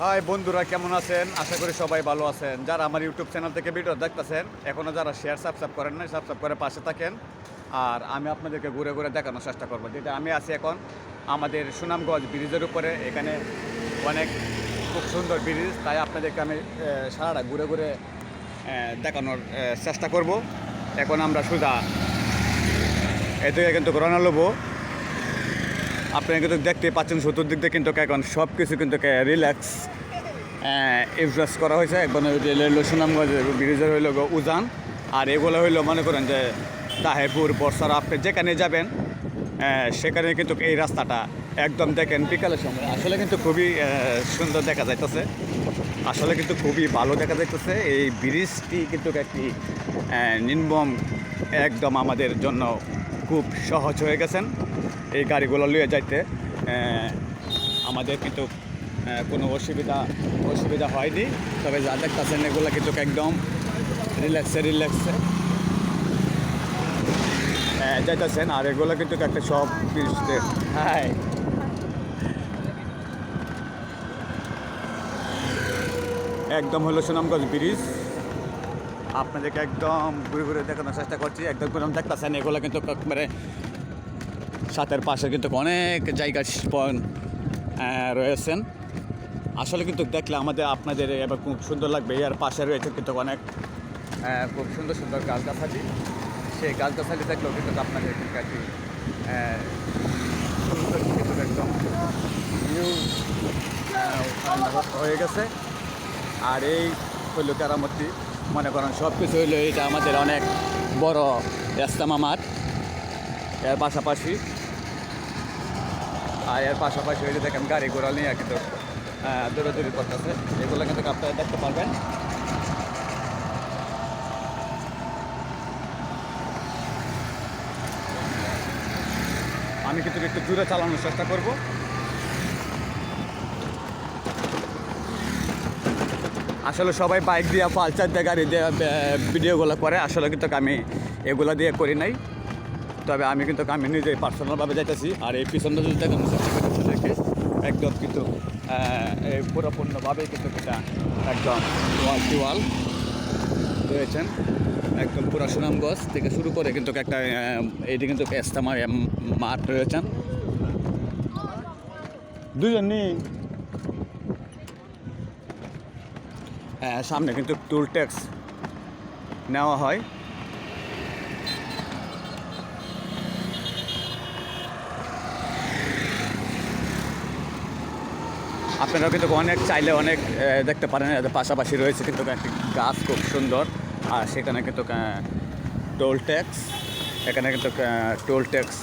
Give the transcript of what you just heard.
High বন্ধুরা, কেমন আছেন? আশা করি সবাই ভালো আছেন। যারা আমার ইউটিউব চ্যানেল থেকে ভিডিও দেখতেছেন এখনও যারা শেয়ার সাবস্ক্রাইব করেন না সাবস্ক্রাইব করে পাশে থাকেন। আর আমি আপনাদেরকে ঘুরে ঘুরে দেখানোর চেষ্টা করব। যেটা আমি আছি এখন আমাদের সুনামগঞ্জ ব্রিজের উপরে। এখানে অনেক খুব সুন্দর ব্রিজ, তাই আপনাদেরকে আমি সারাটা ঘুরে ঘুরে দেখানোর চেষ্টা করব। এখন আমরা সুদা এদিকে কিন্তু রওনা লবো আপনারা কিন্তু দেখতে পাচ্ছেন চতুর্দিক দিয়ে কিন্তু এখন সব কিছু কিন্তু রিল্যাক্স ইউজ করা হয়েছে। একবার রেল সুনামগঞ্জ ব্রিজের হইল উজান। আর এগুলো হইল মনে করেন যে তাহেরপুর বর্ষার আপনি যেখানে যাবেন সেখানে কিন্তু এই রাস্তাটা একদম দেখেন বিকালের সময়। আসলে কিন্তু খুবই সুন্দর দেখা যাইতেছে। আসলে কিন্তু খুবই ভালো দেখা যাইতেছে। এই ব্রিজটি কিন্তু একটি নির্মম একদম আমাদের জন্য খুব সহজ হয়ে গেছেন। এই গাড়িগুলো লিয়ে যাইতে আমাদের কিন্তু কোনো অসুবিধা অসুবিধা হয়নি। তবে যা দেখতেছেন, এগুলো কিন্তু একদম রিল্যাক্সে রিল্যাক্সে যাইতেছেন, আর এগুলো কিন্তু একটা সব হ্যাঁ একদম হলো সুনামগঞ্জ ব্রিজ। আপনাদেরকে একদম ঘুরে ঘুরে দেখানোর চেষ্টা করছি। একদম দেখতেছেন, এগুলো কিন্তু মানে সাথের পাশে কিন্তু অনেক জায়গা রয়েছেন। আসলে কিন্তু দেখলে আমাদের, আপনাদের এবার খুব সুন্দর লাগবে। এর পাশে রয়েছে কিন্তু অনেক খুব সুন্দর সুন্দর গাছগাছালি। সেই গাছগাছালি দেখলেও কিন্তু আপনাদের একটি সুন্দর একদম হয়ে গেছে। আর এই হইল কেরামতি। মনে করেন সব কিছু হইল এটা আমাদের অনেক বড় ইস্তামা মাঠ এর পাশাপাশি, আর এর পাশাপাশি হইলে দেখেন গাড়ি ঘোড়া নিয়ে কিন্তু দৌড়াদৌড়ি করতেছে। এগুলো কিন্তু আপনারা দেখতে পারবেন। আমি কিন্তু একটু দূরে চালানোর চেষ্টা করব। আসলে সবাই বাইক দিয়ে পালচার দিয়ে গাড়ি দিয়ে ভিডিওগুলো করে। আসলে কিন্তু আমি এগুলো দিয়ে করি নাই। তবে আমি কিন্তু আমি নিজে পার্সোনালভাবে যাইতেছি। আর এই পিছনে যদি দেখেন একদম কিন্তু পুরোপূর্ণভাবে কিন্তু এটা একদম ওয়াল টু ওয়াল রয়েছেন। একদম পুরা সুনামগঞ্জ থেকে শুরু করে কিন্তু একটা এইটি কিন্তু এস্তামা মাঠ রয়েছেন। দুজন নেই হ্যাঁ, সামনে কিন্তু টুল ট্যাক্স নেওয়া হয়। আপনারা কিন্তু অনেক চাইলে অনেক দেখতে পারেন পাশাপাশি রয়েছে কিন্তু একটি গাছ খুব সুন্দর। আর সেখানে কিন্তু টোল ট্যাক্স এখানে কিন্তু টোল ট্যাক্স